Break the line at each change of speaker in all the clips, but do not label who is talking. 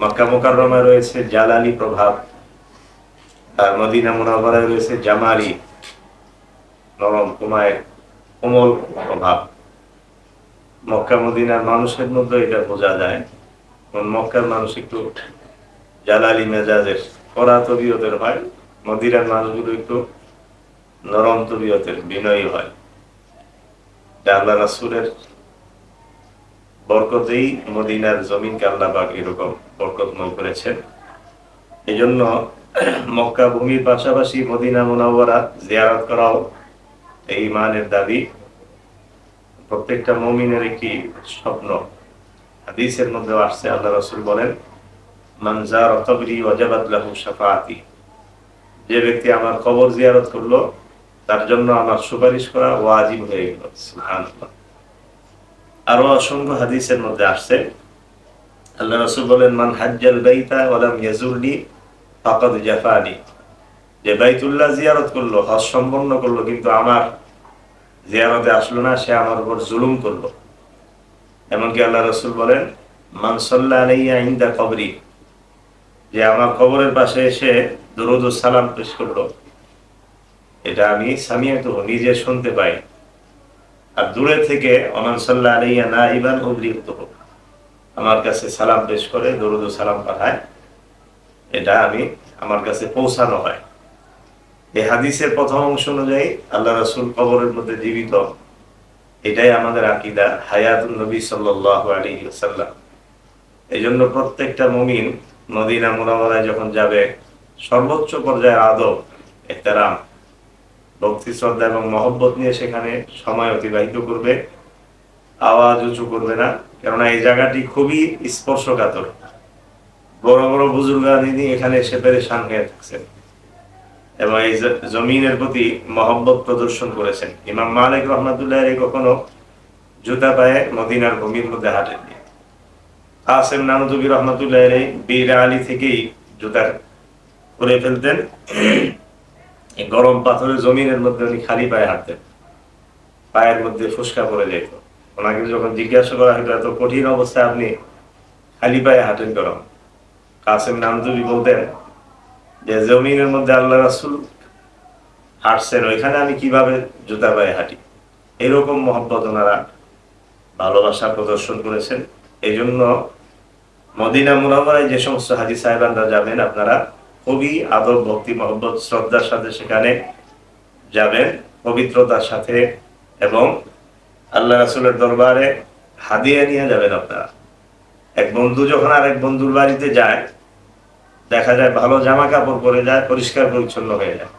মক্কা মোকাররমায় রয়েছে জালালি প্রভাব, আর মদিনা মুনাওয়ারায় রয়েছে জামালি নরম কুমায় কোমল প্রভাব। মক্কা, মদিনার মানুষের মধ্যে এটা বোঝা যায়। মক্কার মানুষ একটু জালালি মেজাজের কড়া তবিয়তের হয়, মদিনার মানুষগুলো একটু নরম তবিয়তের বিনয়ী হয়। আল্লাহ রাসুলের বরকতেই মদিনার জমিনকে আল্লাহ পাক এরকম বরকতময় করেছেন। এই জন্য মক্কা ভূমির পাশাপাশি মদিনা মোনাওয়ারা জিয়ারত করাও এই ইমানের দাবি। প্রত্যেকটা মমিনের একটি স্বপ্ন। হাদিসের মধ্যে আসছে, আল্লাহ রসুল বলেন মানজার অতবরি ওয়াজাবাত লাহু শাফাআতি। যে ব্যক্তি আমার কবর জিয়ারত করল, তার জন্য আমার সুপারিশ করা ওয়াজিব হয়ে গেল। আরও অসংখ্য হাদিসের মধ্যে আসছে। আল্লাহ রসুল বলেন, মান হাজ্জাল বাইতা ওয়ালাম ইয়াজুরনি ফাকাদ জাফানি। যে বাইতুল্লাহ জিয়ারত করল, হজ সম্পন্ন করল, কিন্তু আমার জিয়ারতে আসলো না, সে আমার উপর জুলুম করল। এমনকি আল্লাহ রসুল বলেন মানসল্লা আলাইয়া ইন্দা কবরি, যে আমার কবরের পাশে এসে দরুদ সালাম পেশ করল। এটা আমি সামিয়া তো নিজে শুনতে পাই। আর দূরে থেকে ইবান অবলিত আমার কাছে সালাম পেশ করে, দরুদ সালাম পাঠায়। এটা আমি আমার কাছে পৌঁছানো হয়। এই হাদিসের প্রথম অংশ অনুযায়ী আল্লাহ রাসুল কবরের মধ্যে জীবিত। এটাই আমাদের আকিদা হায়াতুল নবী সাল্লাহ আলী সাল্লাম এই জন্য প্রত্যেকটা মমিন মদিনা মুরামারায় যখন যাবে, সর্বোচ্চ পর্যায়ের আদব, এহতারাম ভক্তি, শ্রদ্ধা এবং মহব্বত নিয়ে সেখানে সময় অতিবাহিত করবে। আওয়াজ উঁচু করবে না, কেননা এই জায়গাটি খুবই স্পর্শকাতর। বড় বড় বুজুর্গানি এখানে এসে পেরেশান হয়ে থাকছেন এবং এই জমিনের প্রতি মহব্বত প্রদর্শন করেছেন। ইমাম মালিক রহমতুল্লাহ কখনো জুতা পায়ে মদিনার ভূমির মধ্যে হাঁটেননি। কাসেম নানুদুবি রহমতুল্লাহ বীর আলী থেকেই জুতার করে ফেলতেন। গরম পাথরের জমিনের মধ্যে উনি খালি পায়ে হাঁটতেন। পায়ের মধ্যে ফুসকা পড়ে যেত ওনাকে যখন জিজ্ঞাসা করা হতো এত কঠিন অবস্থায় আপনি খালি পায়ে হাঁটেন গরম কাসেম নামদুবি বলতেন যে, জমিনের মধ্যে আল্লাহ রাসুল হাঁটছেন, ওইখানে আমি কীভাবে জুতা পায়ে হাঁটি? এরকম মহব্বত ওনারা ভালোবাসা প্রদর্শন করেছেন। এই জন্য মদিনা মুনাওয়ারায় যে সমস্ত হাজি সাহেবানরা যাবেন আপনারা খুবই আদব ভক্তি, মহব্বত, শ্রদ্ধার সাথে সেখানে যাবেন, পবিত্রতার সাথে এবং আল্লাহ রাসুলের দরবারে হাদিয়া নিয়ে যাবেন আপনারা। এক বন্ধু যখন আর এক বন্ধুর বাড়িতে যায়, দেখা যায় ভালো জামা কাপড় পরে যায়, পরিষ্কার পরিচ্ছন্ন হয়ে যায়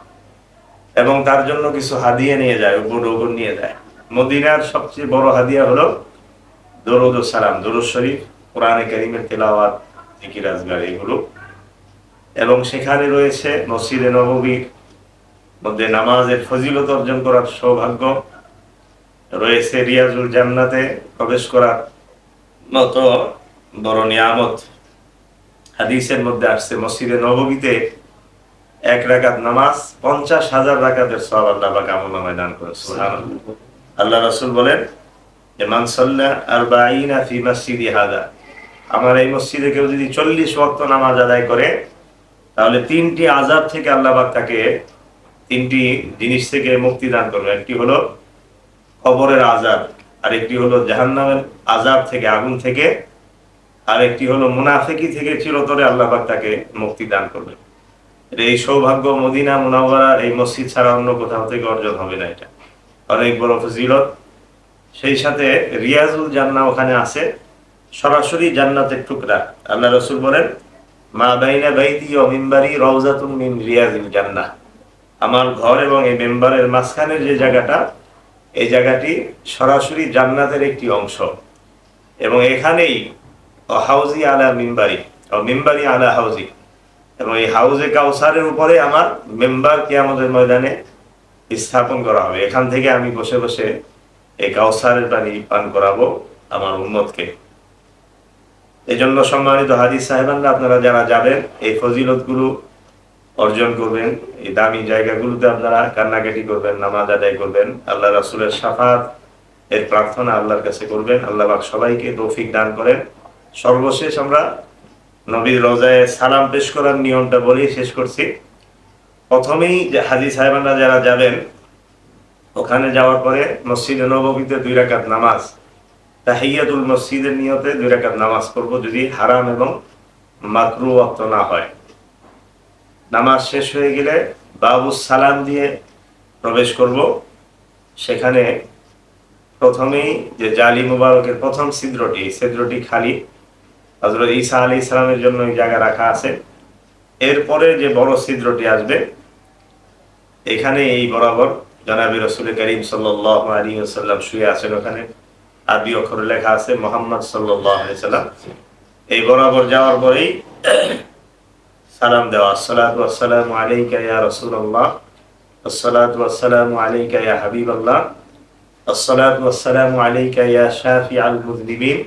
এবং তার জন্য কিছু হাদিয়া নিয়ে যায় উপর উপর নিয়ে যায়। মদিনার সবচেয়ে বড় হাদিয়া হলো দরুদ সালাম, দরুদ শরীফ, কোরআনে কারিমের তেলাওয়াত, জিকির, আজগার, এগুলো এবং সেখানে রয়েছে মসজিদে নববীর মধ্যে নামাজের ফজিলত অর্জন করার সৌভাগ্য। রয়েছে রিয়াজুল জান্নাতে প্রবেশ করার মতো বড় নিয়ামত। হাদিসের মধ্যে আসছে, মসজিদে নববীতে এক রাকাত নামাজ, পঞ্চাশ হাজার রাকাতের সব আল্লাহ বা কামল নামায় দান করে আল্লাহ রসুল বলেন যে মানসল্লা আর বাইনা ফি মসজিদি হাদা। আমার এই মসজিদে কেউ যদি চল্লিশ ওয়াক্ত নামাজ আদায় করে তাহলে তিনটি আজাব থেকে আল্লাহ পাক তাকে তিনটি জিনিস থেকে মুক্তি দান করবে একটি হলো কবরের আজাব আর একটি হলো জাহান্নামের আজাব থেকে, আগুন থেকে আর একটি হলো মুনাফেকি থেকে চিরতরে আল্লাহ পাক তাকে মুক্তি দান করবে এই সৌভাগ্য মদিনা মুনাওয়ারা এই মসজিদ ছাড়া অন্য কোথাও থেকে অর্জন হবে না এটা। অনেক বড় ফজিলত। সেই সাথে রিয়াজুল জান্না ওখানে আছে। সরাসরি জান্নাতের টুকরা। আল্লাহ রসুল বলেন মা বাইনা আমার ঘর এবং এই মেম্বারের মাঝখানের যে জায়গাটা, এই জায়গাটি সরাসরি জান্নাতের একটি অংশ। এবং এখানেই হাউজি আলা মিম্বারি, ও মিম্বারি আলা হাউজি। এবং এই হাউজে কাউসারের উপরে আমার মেম্বার কে আমাদের ময়দানে স্থাপন করা হবে। এখান থেকে আমি বসে বসে এই কাউসারের পানি পান করাবো আমার উন্মতকে এই জন্য সম্মানিত হাজি সাহেবানরা, আপনারা যারা যাবেন, এই ফজিলতগুলো অর্জন করবেন, এই দামি জায়গাগুলোতে আপনারা কান্নাকাটি করবেন, নামাজ আদায় করবেন, আল্লাহ রাসুলের সাফাত, এর প্রার্থনা আল্লাহর কাছে করবেন, আল্লাহ সবাইকে তৌফিক দান করেন। সর্বশেষ আমরা নবীর রোজায় সালাম পেশ করার নিয়মটা বলেই শেষ করছি। প্রথমেই যে হাজি সাহেবানরা যারা যাবেন, ওখানে যাওয়ার পরে মসজিদে নবমীতে দুই রাকাত নামাজ তাহিয়াতুল মসজিদের নিয়তে দুই রাকাত নামাজ পড়ব যদি হারাম এবং মাকরু অক্ত না হয়। নামাজ শেষ হয়ে গেলে বাবু সালাম দিয়ে প্রবেশ করব। সেখানে প্রথমেই যে জালি মুবারকের প্রথম ছিদ্রটি ছিদ্রটি খালি হজরত ঈসা আলী ইসলামের জন্য এই জায়গা রাখা আছে। এরপরে যে বড় ছিদ্রটি আসবে এখানে এই বরাবর জনাবি রসুল করিম সাল্লাহ আলী সাল্লাম শুয়ে আছেন ওখানে। আরবি অক্ষরে লেখা আছে মোহাম্মদ সাল্লাহ সাল্লাম। এই বরাবর যাওয়ার পরেই সালাম দেওয়া, আসসালাতু আসসালামু আলাইকা ইয়া রাসূলুল্লাহ, আসসালাতু আসসালামু আলাইকা ইয়া হাবিবাল্লাহ, আসসালাতু আসসালামু আলাইকা ইয়া শাফিআল মুযনিবিন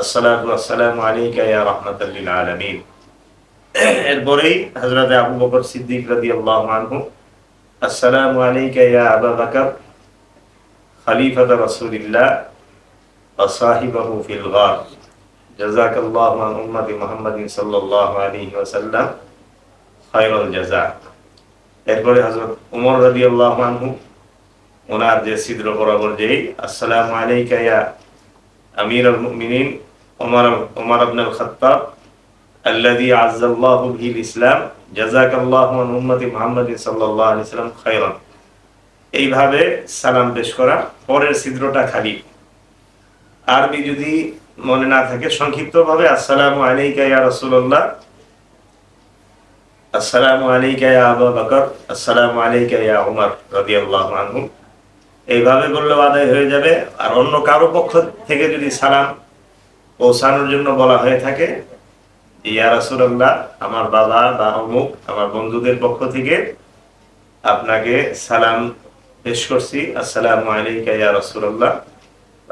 আসসালাতু আসসালামু আলাইকা ইয়া রাহমাতাল লিল আলামিন। এরপরেই হযরত আবু বকর সিদ্দিক রাদিয়াল্লাহু আনহু, আসসালামু আলাইকা ইয়া আবা বকর, খলিফাত রাসূলিল্লাহ ওয়া সাহিবাহু ফিল গার جزاك الله عن أمة محمد صلى الله عليه وسلم خير الجزاء এরপরে হযরত উমর রাদিয়াল্লাহু আনহু ওনার যে ছিদ্র বরাবর যেই আসসালামু আলাইকা ইয়া আমিরুল মুমিনিন ওমর ওমর ইবনে আল খাত্তাব الذي عز الله به الإسلام جزاك الله عن أمة محمد صلى الله عليه وسلم خيرا এইভাবে সালাম পেশ করা পরের ছিদ্রটা খালি আরবি যদি মনে না থাকে সংক্ষিপ্ত ভাবে আসসালামু আলাইকা ইয়া রাসূলুল্লাহ আসসালামু আলাইকা আবু বকর আসসালামু আলাইকা ইয়া উমর আনহু। এইভাবে বললে আদায় হয়ে যাবে। আর অন্য কারও পক্ষ থেকে যদি সালাম পৌঁছানোর জন্য বলা হয়ে থাকে, ইয়া রাসূলুল্লাহ আমার বাবা বা অমুক আমার বন্ধুদের পক্ষ থেকে আপনাকে সালাম পেশ করছি, আসসালামু আলাইকা ইয়া রাসূলুল্লাহ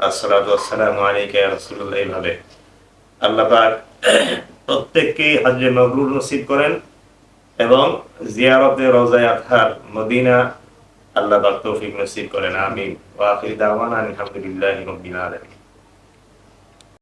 আসসালামু আলাইকা ইয়া এইভাবে। আল্লাহ পাক প্রত্যেককেই হজ্জে মগরুর নসিব করেন এবং জিয়ারতে রোজায় আথার মদিনা আল্লাহ তৌফিক নসিব করেন। আমি ওয়া আখির দাওয়ানা আলহামদুলিল্লাহি রাব্বিল আলামিন।